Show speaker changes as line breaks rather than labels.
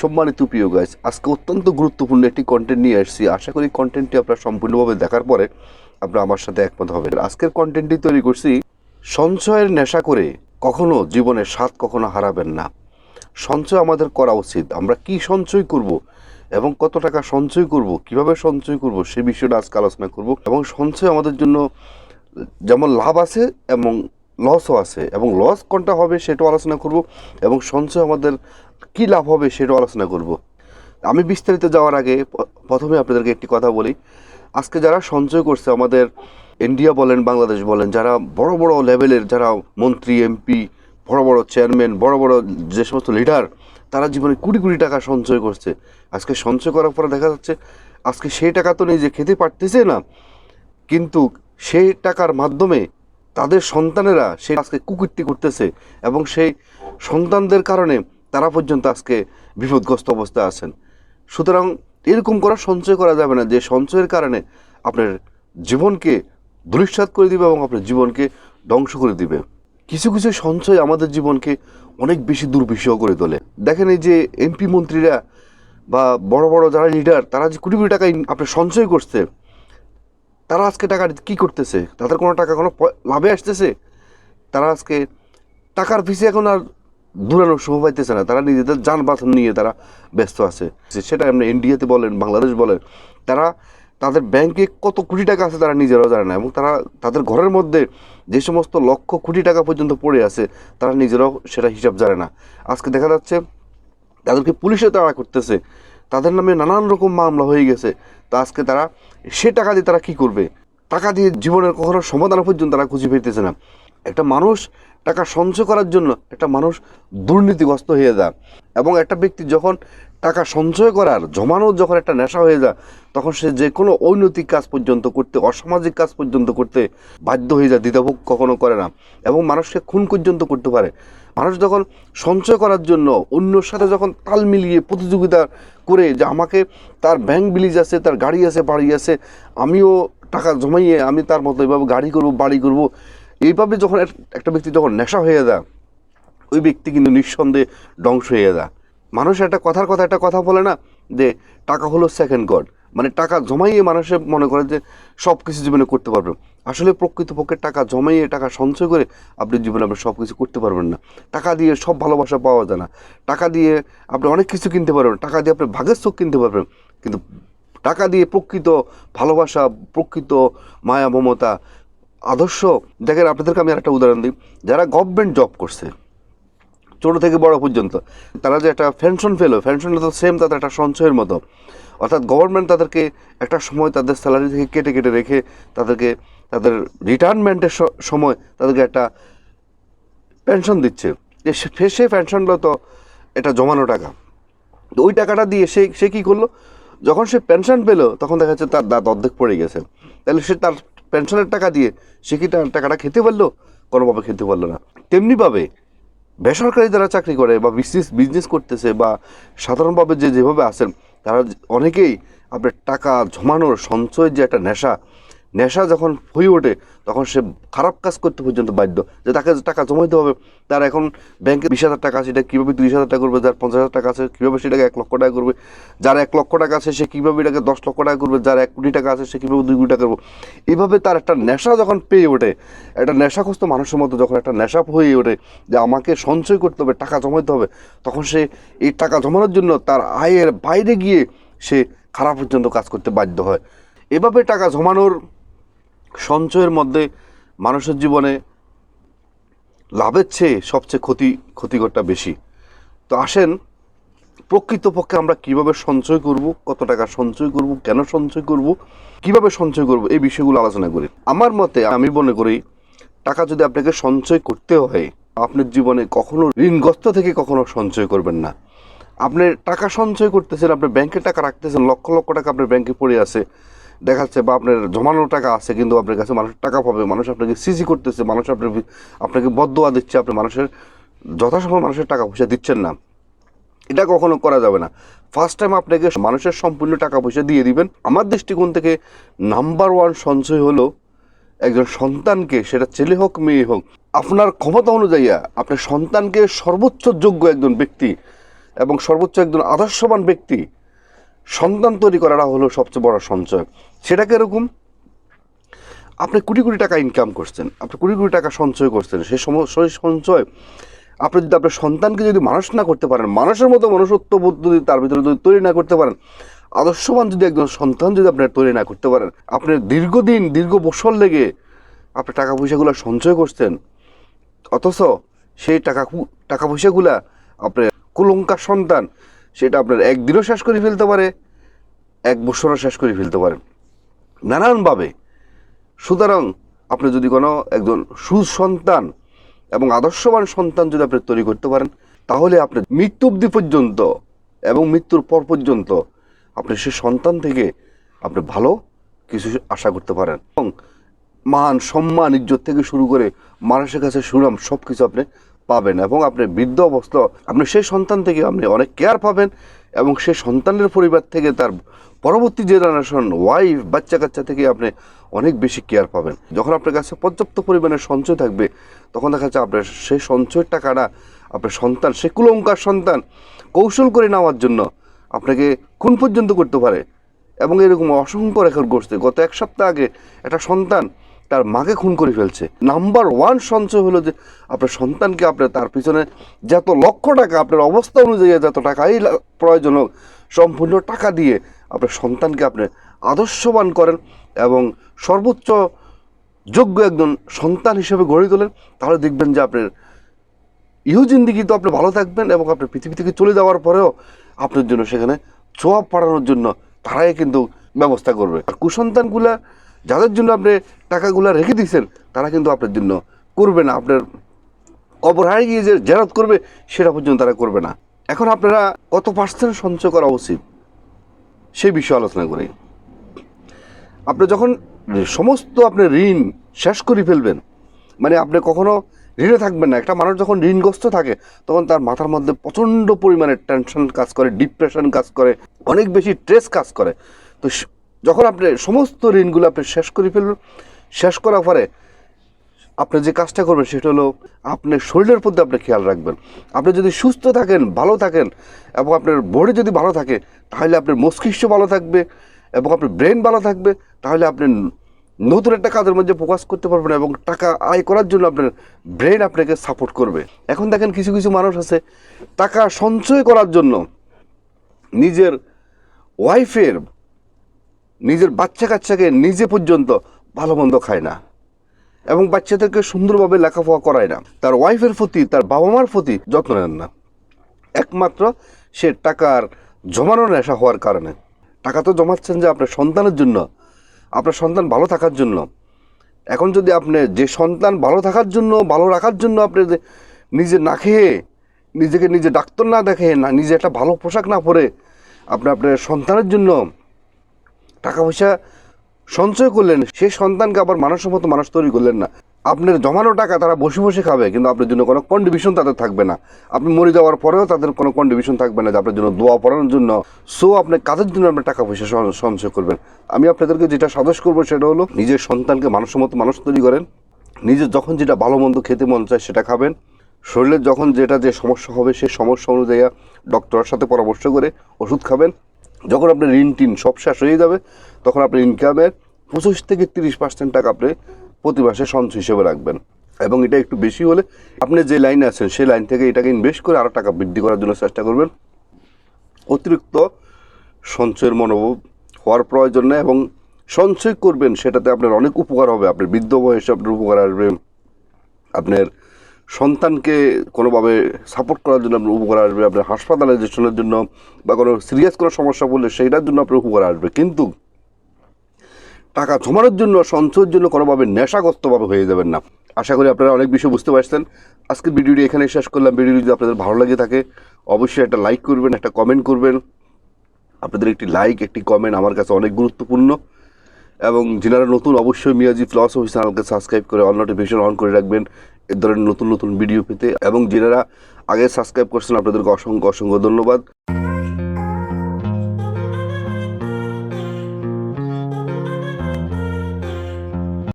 সম্মানিত প্রিয় গাইস আজকে অত্যন্ত গুরুত্বপূর্ণ একটি কন্টেন্ট নিয়ে আসছি। আশা করি কন্টেন্টটি আপনারা সম্পূর্ণভাবে দেখার পরে আপনারা আমার সাথে একমত হবেন। আজকের কন্টেন্টটি তৈরি করছি, সঞ্চয়ের নেশা করে কখনো জীবনের স্বাদ কখনো হারাবেন না। সঞ্চয় আমাদের করা উচিত। আমরা কি সঞ্চয় করব এবং কত টাকা সঞ্চয় করব, কীভাবে সঞ্চয় করব, সে বিষয়টা আজকে আলোচনা করব। এবং সঞ্চয় আমাদের জন্য যেমন লাভ আছে এবং লসও আছে। এবং লস কোনটা হবে সেটাও আলোচনা করব। এবং সঞ্চয় আমাদের কি লাভ হবে সেটাও আলোচনা করব। আমি বিস্তারিত যাওয়ার আগে প্রথমে আপনাদেরকে একটি কথা বলি। আজকে যারা সঞ্চয় করছে আমাদের ইন্ডিয়া বলেন বাংলাদেশ বলেন, যারা বড় বড় লেভেলের যারা মন্ত্রী এমপি বড় বড় চেয়ারম্যান বড় বড় যে সমস্ত লিডার তারা জীবনে কোটি কোটি টাকা সঞ্চয় করছে। আজকে সঞ্চয় করার পরে দেখা যাচ্ছে, আজকে সেই টাকা তো নিজে খেতে পারতেছে না, কিন্তু সেই টাকার মাধ্যমে তাদের সন্তানেরা সে আজকে কুকীর্তি করতেছে এবং সেই সন্তানদের কারণে তারা পর্যন্ত আজকে বিপদগ্রস্ত অবস্থায় আছেন। সুতরাং এরকম করা সঞ্চয় করা যাবে না যে সঞ্চয়ের কারণে আপনার জীবনকে ধূলিসাৎ করে দিবে এবং আপনার জীবনকে ধ্বংস করে দিবে। কিছু কিছু সঞ্চয় আমাদের জীবনকে অনেক বেশি দুর্বিষহ করে তোলে। দেখেন এই যে এমপি মন্ত্রীরা বা বড় বড় যারা লিডার তারা যে কোটি কোটি টাকা আপনার সঞ্চয় করছে, তারা আজকে টাকা কি করতেছে? তাদের কোনো টাকা কোনো লাভে আসতেছে? তারা আজকে টাকার পিছে এখন আর দূরানোর সময় পাইতেছে না। তারা নিজেদের যান বাঁচন নিয়ে তারা ব্যস্ত আছে। সেটা আপনি ইন্ডিয়াতে বলেন, বাংলাদেশ বলেন, তারা তাদের ব্যাংকে কত কোটি টাকা আছে তারা নিজেরাও জানে না এবং তারা তাদের ঘরের মধ্যে যে সমস্ত লক্ষ কোটি টাকা পর্যন্ত পড়ে আছে, তারা নিজেরাও সেটা হিসাব জানে না। আজকে দেখা যাচ্ছে তাদেরকে পুলিশে তাড়া করতেছে। তাদের নামে নানান রকম মামলা হয়ে গেছে। তো আজকে তারা সে টাকা দিয়ে তারা কি করবে? টাকা দিয়ে জীবনের কখনো সমাধান পর্যন্ত তারা খুঁজে পেতেছে না। একটা মানুষ টাকা সঞ্চয় করার জন্য একটা মানুষ দুর্নীতিগ্রস্ত হয়ে যায়। এবং একটা ব্যক্তি যখন টাকা সঞ্চয় করার, জমানোর যখন একটা নেশা হয়ে যায়, তখন সে যে কোনো অনৈতিক কাজ পর্যন্ত করতে, অসামাজিক কাজ পর্যন্ত করতে বাধ্য হয়ে যায়, দ্বিধাভোগ কখনো করে না। এবং মানুষকে খুন পর্যন্ত করতে পারে। মানুষ যখন সঞ্চয় করার জন্য অন্যর সাথে যখন তাল মিলিয়ে প্রতিযোগিতা করে যে আমাকে তার ব্যাংক বিলিজ আছে, তার গাড়ি আছে, বাড়ি আছে, আমিও টাকা জমাইয়ে আমি তার মতো এভাবে গাড়ি করব, বাড়ি করব এইভাবে যখন এক- একটা ব্যক্তি যখন নেশা হয়ে যায়, ওই ব্যক্তি কিন্তু নিঃসন্দেহে ধ্বংস হয়ে যায়। মানুষ একটা কথার কথা একটা কথা বলে না যে টাকা হলো সেকেন্ড গড মানে টাকা জমাইয়ে মানুষে মনে করে যে সব কিছু জীবনে করতে পারবে। আসলে প্রকৃতপক্ষে টাকা জমাইয়ে টাকা সঞ্চয় করে আপনি জীবনে আপনি সব কিছু করতে পারবেন না। টাকা দিয়ে সব ভালোবাসা পাওয়া যায় না। টাকা দিয়ে আপনি অনেক কিছু কিনতে পারবেন। টাকা দিয়ে আপনি ভাগের চোখ কিনতে পারবেন। কিন্তু টাকা দিয়ে প্রকৃত ভালোবাসা, প্রকৃত মায়া, মমতা আদর্শ, দেখেন আপনাদেরকে আমি একটা উদাহরণ দিই। যারা গভর্নমেন্ট জব করছে, ছোটো থেকে বড় পর্যন্ত, তারা যে একটা পেনশন পেল পেনশনটা তো সেম তাদের একটা সঞ্চয়ের মতো। অর্থাৎ গভর্নমেন্ট তাদেরকে একটা সময় তাদের স্যালারি থেকে কেটে কেটে রেখে তাদেরকে, তাদের রিটায়ারমেন্টের সময় তাদেরকে একটা পেনশন দিচ্ছে। যে সে- সে পেনশনটা তো এটা জমানো টাকা। তো ওই টাকাটা দিয়ে সে সে কী করল? যখন সে পেনশন পেল, তখন দেখা যাচ্ছে তার দাঁত অর্ধেক পড়ে গেছে। তাহলে সে তার পেনশনের টাকা দিয়ে সে কি টাকাটা খেতে পারল? কোনোভাবে খেতে পারল না। তেমনিভাবে বেসরকারি যারা চাকরি করে বা বিজনেস বিজনেস করতেছে বা সাধারণভাবে যে যেভাবে আছেন, তারা অনেকেই আপনার টাকা জমানোর সঞ্চয়ের যে একটা নেশা নেশা যখন হয়ে ওঠে, তখন সে খারাপ কাজ করতে পর্যন্ত বাধ্য। যে তাকে টাকা জমাইতে হবে, তার এখন ব্যাংকে বিশ হাজার টাকা আছে সেটা কীভাবে তিরিশ হাজার টাকা করবে, যার পঞ্চাশ হাজার টাকা আছে, কীভাবে সেটাকে এক লক্ষ টাকা করবে, যার এক লক্ষ টাকা আছে, সে কীভাবে এটাকে দশ লক্ষ টাকা করবে, যার এক কোটি টাকা আছে, সে কীভাবে দুই কোটি টাকা করবে। এইভাবে তার একটা নেশা যখন পেয়ে ওঠে, একটা নেশাগ্রস্ত মানুষের মতো যখন একটা নেশা হয়ে ওঠে, যে আমাকে সঞ্চয় করতে হবে, টাকা জমাতে হবে, তখন সে এই টাকা জমানোর জন্য তার আয়ের বাইরে গিয়ে সে খারাপ পর্যন্ত কাজ করতে বাধ্য হয়। এভাবে টাকা জমানোর সঞ্চয়ের মধ্যে মানুষের জীবনে লাভের চেয়ে সবচেয়ে ক্ষতি, ক্ষতিকরটা বেশি। তো আসেন, প্রকৃতপক্ষে আমরা কীভাবে সঞ্চয় করব, কত টাকা সঞ্চয় করব, কেন সঞ্চয় করব, কীভাবে সঞ্চয় করব, এই বিষয়গুলো আলোচনা করি। আমার মতে, আমি মনে করি, টাকা যদি আপনাকে সঞ্চয় করতে হয় আপনার জীবনে কখনো ঋণগ্রস্ত থেকে কখনো সঞ্চয় করবেন না। আপনি টাকা সঞ্চয় করতেছেন, আপনি ব্যাংকে টাকা রাখতেছেন, লক্ষ লক্ষ টাকা আপনার ব্যাংকে পড়ে আছে দেখা যাচ্ছে বা আপনার জমানো টাকা আছে, কিন্তু আপনার কাছে মানুষ টাকা পাবে, মানুষ আপনাকে সিজি করতেছে, মানুষ আপনার আপনাকে বদোয়া দিচ্ছে আপনি মানুষের যথাসময় মানুষের টাকা পয়সা দিচ্ছেন না। এটা কখনো করা যাবে না। ফার্স্ট টাইম আপনাকে মানুষের সম্পূর্ণ টাকা পয়সা দিয়ে দিবেন। আমার দৃষ্টিকোণ থেকে নাম্বার ওয়ান সঞ্চয় হলো একজন সন্তানকে, সেটা ছেলে হোক, মেয়ে হোক, আপনার ক্ষমতা অনুযায়ী আপনার সন্তানকে সর্বোচ্চ যোগ্য একজন ব্যক্তি এবং সর্বোচ্চ একজন আদর্শবান ব্যক্তি সন্তান তৈরি করাটা হলো সবচেয়ে বড় সঞ্চয়। সেটা কীরকম? আপনি কোটি কোটি টাকা ইনকাম করছেন, আপনি কোটি কোটি টাকা সঞ্চয় করছেন, সেই সেই সঞ্চয় আপনি যদি আপনার সন্তানকে যদি মানুষ না করতে পারেন, মানুষের মতো মনুষ্যত্ব যদি তার ভিতরে যদি তৈরি না করতে পারেন, আদর্শবান যদি একজন সন্তান যদি আপনার তৈরি না করতে পারেন, আপনি দীর্ঘদিন, দীর্ঘ বছর লেগে আপনি টাকা পয়সাগুলো সঞ্চয় করছেন, অথচ সেই টাকা টাকা পয়সাগুলা আপনার কুলঙ্কার সন্তান সেটা আপনার একদিনও শেষ করে ফেলতে পারে, এক বছরও শেষ করে ফেলতে পারে। নানানভাবে। সুতরাং আপনি যদি কোনো একজন সুসন্তান এবং আদর্শবান সন্তান যদি আপনি তৈরি করতে পারেন, তাহলে আপনি মৃত্যু অবধি পর্যন্ত এবং মৃত্যুর পর পর্যন্ত আপনি সে সন্তান থেকে আপনি ভালো কিছু আশা করতে পারেন। এবং মান সম্মান, ইজ্জত থেকে শুরু করে মানুষের কাছে সুনাম সব কিছু আপনি পাবেন এবং আপনি বৃদ্ধ অবস্থা, আপনি সেই সন্তান থেকে আপনি অনেক কেয়ার পাবেন এবং সেই সন্তানের পরিবার থেকে তার পরবর্তী জেনারেশন ওয়াইফ বাচ্চা কাচ্চা থেকে আপনি অনেক বেশি কেয়ার পাবেন। যখন আপনার কাছে পর্যাপ্ত পরিমাণে সঞ্চয় থাকবে, তখন দেখা যাচ্ছে আপনার সেই সঞ্চয়ের টাকাটা আপনার সন্তান সে কুলঙ্কার সন্তান কৌশল করে নেওয়ার জন্য আপনাকে কোন পর্যন্ত করতে পারে। এবং এরকম অসংখ্য রেকর্ড করছে গত এক সপ্তাহ আগে একটা সন্তান তার মাকে খুন করে ফেলছে। নাম্বার ওয়ান সঞ্চয় হলো যে, আপনার সন্তানকে আপনার তার পিছনে যত লক্ষ টাকা, আপনার অবস্থা অনুযায়ী যত টাকাই প্রয়োজন হোক, সম্পূর্ণ টাকা দিয়ে আপনার সন্তানকে আপনি আদর্শবান করেন এবং সর্বোচ্চ যোগ্য একজন সন্তান হিসেবে গড়ে তোলেন। তাহলে দেখবেন যে আপনার ইহু জিন্দিগি তো আপনি ভালো থাকবেন এবং আপনি পৃথিবী থেকে চলে যাওয়ার পরেও আপনার জন্য সেখানে ছোঁয়া পাড়ানোর জন্য তারাই কিন্তু ব্যবস্থা করবে। আর কুসন্তানগুলা যাদের জন্য আপনি টাকাগুলা রেখে দিয়েছেন, তারা কিন্তু আপনার জন্য করবে না। আপনার হারিয়ে গিয়ে যে জেরাত করবে, সেটা পর্যন্ত তারা করবে না। এখন আপনারা কত পার্সেন্ট সঞ্চয় করা উচিত? সেই বিষয়ে আলোচনা করি। আপনি যখন সমস্ত আপনি ঋণ শেষ করে ফেলবেন মানে আপনি কখনো ঋণে থাকবেন না, একটা মানুষ যখন ঋণগ্রস্ত থাকে, তখন তার মাথার মধ্যে প্রচণ্ড পরিমাণে টেনশন কাজ করে ডিপ্রেশন কাজ করে, অনেক বেশি স্ট্রেস কাজ করে। তো যখন আপনি সমস্ত ঋণগুলো আপনি শেষ করে ফেলবেন, শেষ করার পরে আপনি যে কাজটা করবেন সেটা হলো আপনার শরীরের প্রতি আপনি খেয়াল রাখবেন। আপনি যদি সুস্থ থাকেন, ভালো থাকেন এবং আপনার বডি যদি ভালো থাকে, তাহলে আপনার মস্তিষ্ক ভালো থাকবে এবং আপনার ব্রেন ভালো থাকবে, তাহলে আপনি নতুন একটা কাজের মধ্যে ফোকাস করতে পারবেন এবং টাকা আয় করার জন্য আপনার ব্রেন আপনাকে সাপোর্ট করবে। এখন দেখেন কিছু কিছু মানুষ আছে, টাকা সঞ্চয় করার জন্য নিজের ওয়াইফের নিজের বাচ্চা কাচ্চাকে নিজে পর্যন্ত ভালো মন্দ খায় না। এবং বাচ্চাদেরকে সুন্দরভাবে লেখাপড়া করায় না। তার ওয়াইফের প্রতি, তার বাবা মার প্রতি যত্ন নেন না। একমাত্র সে টাকার জমানোর নেশা হওয়ার কারণে। টাকা তো জমাচ্ছেন যে আপনার সন্তানের জন্য, আপনার সন্তান ভালো থাকার জন্য। এখন যদি আপনি যে সন্তান ভালো থাকার জন্য, ভালো রাখার জন্য আপনি যে নিজে না খেয়ে, নিজেকে নিজে ডাক্তার না দেখে, না, নিজে একটা ভালো পোশাক না পরে আপনি আপনার সন্তানের জন্য টাকা পয়সা সঞ্চয় করলেন, সেই সন্তানকে আবার মানুষের মতো মানুষ তৈরি করলেন না। আপনার জমানো টাকা তারা বসে বসে খাবে, কিন্তু আপনার জন্য কোনো কন্ট্রিবিউশন তাদের থাকবে না। আপনি মরে যাওয়ার পরেও তাদের কোনো কন্ট্রিবিউশন থাকবে না যে আপনার জন্য দোয়া পড়ানোর জন্য। সো আপনি কাজের জন্য আপনার টাকা পয়সা সঞ্চয় করবেন। আমি আপনাদেরকে যেটা সাজেস্ট করব সেটা হলো, নিজের সন্তানকে মানুষের মতো মানুষ তৈরি করেন। নিজের যখন যেটা ভালো মন্দ খেতে মন চায় সেটা খাবেন। শরীরের যখন যেটা যে সমস্যা হবে সেই সমস্যা অনুযায়ী ডক্টরের সাথে পরামর্শ করে ওষুধ খাবেন। যখন আপনার ঋণ টিন সব শেষ হয়ে যাবে, তখন আপনার ইনকামের পঁচিশ থেকে তিরিশ পার্সেন্ট টাকা আপনি প্রতি মাসে সঞ্চয় হিসেবে রাখবেন। এবং এটা একটু বেশি হলে আপনি যে লাইনে আছেন, সেই লাইন থেকে এটাকে ইনভেস্ট করে আরও টাকা বৃদ্ধি করার জন্য চেষ্টা করবেন। অতিরিক্ত সঞ্চয়ের মনোভাব হওয়ার প্রয়োজন নেই এবং সঞ্চয় করবেন, সেটাতে আপনার অনেক উপকার হবে। আপনার বৃদ্ধ বয়সে আপনার উপকার আসবে। আপনার সন্তানকে কোনোভাবে সাপোর্ট করার জন্য আপনার উপকার আসবে, আপনার হাসপাতালাইজেশনের জন্য বা কোনো সিরিয়াস কোনো সমস্যা পড়লে সেইটার জন্য আপনার উপকার আসবে। কিন্তু টাকা জমানোর জন্য, সঞ্চয়ের জন্য কোনোভাবে নেশাগ্রস্তভাবে হয়ে যাবেন না। আশা করি আপনারা অনেক বিষয় বুঝতে পারছেন। আজকের ভিডিওটি এখানে শেষ করলাম। ভিডিওটি যদি আপনাদের ভালো লাগে থাকে, অবশ্যই একটা লাইক করবেন, একটা কমেন্ট করবেন। আপনাদের একটি লাইক একটি কমেন্ট আমার কাছে অনেক গুরুত্বপূর্ণ। এবং যারা নতুন, অবশ্যই মিয়াজি ফ্লস অফিস চ্যানেলকে সাবস্ক্রাইব করে অল নোটিফিকেশন অন করে রাখবেন। এ ধরনের নতুন নতুন ভিডিও পেতে এবং যারা আগে সাবস্ক্রাইব করছেন, আপনাদেরকে অসংখ্য অসংখ্য ধন্যবাদ।